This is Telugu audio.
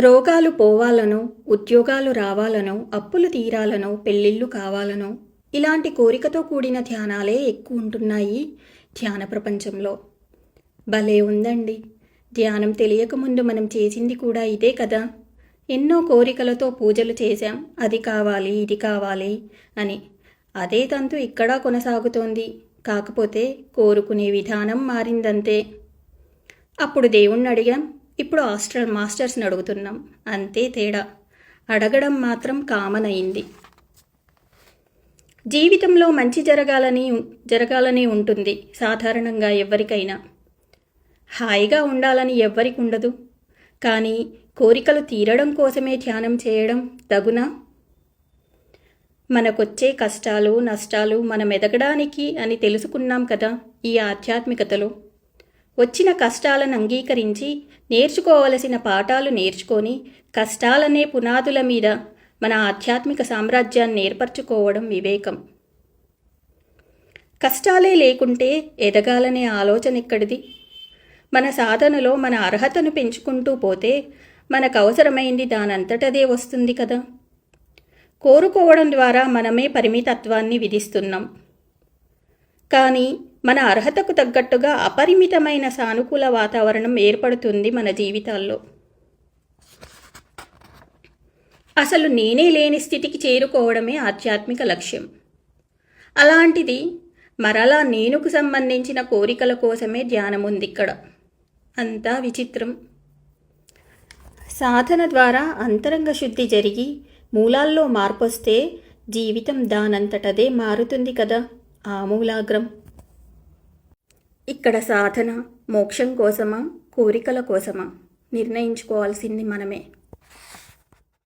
రోగాలు పోవాలనో ఉద్యోగాలు రావాలనో అప్పులు తీరాలనో పెళ్ళిళ్ళు కావాలనో ఇలాంటి కోరికతో కూడిన ధ్యానాలే ఎక్కువ ఉంటున్నాయి ధ్యాన ప్రపంచంలో. భలే ఉందండి. ధ్యానం తెలియకముందు మనం చేసింది కూడా ఇదే కదా. ఎన్నో కోరికలతో పూజలు చేశాం. అది కావాలి ఇది కావాలి అని. అదే తంతు ఇక్కడ కొనసాగుతోంది. కాకపోతే కోరుకునే విధానం మారిందంతే. అప్పుడు దేవుణ్ణి అడిగాం ఇప్పుడు హాస్టల్ మాస్టర్స్ని అడుగుతున్నాం. అంతే తేడా. అడగడం మాత్రం కామన్ అయింది. జీవితంలో మంచి జరగాలని జరగాలని ఉంటుంది సాధారణంగా ఎవరికైనా హాయిగా ఉండాలని ఎవ్వరికి ఉండదు. కానీ కోరికలు తీరడం కోసమే ధ్యానం చేయడం తగునా? మనకొచ్చే కష్టాలు నష్టాలు మనం ఎదగడానికి అని తెలుసుకున్నాం కదా ఈ ఆధ్యాత్మికతలో. వచ్చిన కష్టాలను అంగీకరించి నేర్చుకోవలసిన పాఠాలు నేర్చుకొని కష్టాలనే పునాదుల మీద మన ఆధ్యాత్మిక సామ్రాజ్యాన్ని ఏర్పరచుకోవడం వివేకం. కష్టాలే లేకుంటే ఎదగాలనే ఆలోచన ఎక్కడిది? మన సాధనలో మన అర్హతను పెంచుకుంటూ పోతే మనకు అవసరమైంది దానంతటదే వస్తుంది కదా? కోరుకోవడం ద్వారా మనమే పరిమితత్వాన్ని విధిస్తున్నాం. కానీ మన అర్హతకు తగ్గట్టుగా అపరిమితమైన సానుకూల వాతావరణం ఏర్పడుతుంది మన జీవితాల్లో. అసలు నేనే లేని స్థితికి చేరుకోవడమే ఆధ్యాత్మిక లక్ష్యం. అలాంటిది మరలా నేనుకు సంబంధించిన కోరికల కోసమే ధ్యానం ఉంది ఇక్కడ అంతా విచిత్రం. సాధన ద్వారా అంతరంగ శుద్ధి జరిగి మూలాల్లో మార్పొస్తే జీవితం దానంతటదే మారుతుంది కదా. ఆమూలాగ్రం. ఇక్కడ సాధన మోక్షం కోసమా? కోరికల కోసమా? నిర్ణయించుకోవాల్సింది మనమే.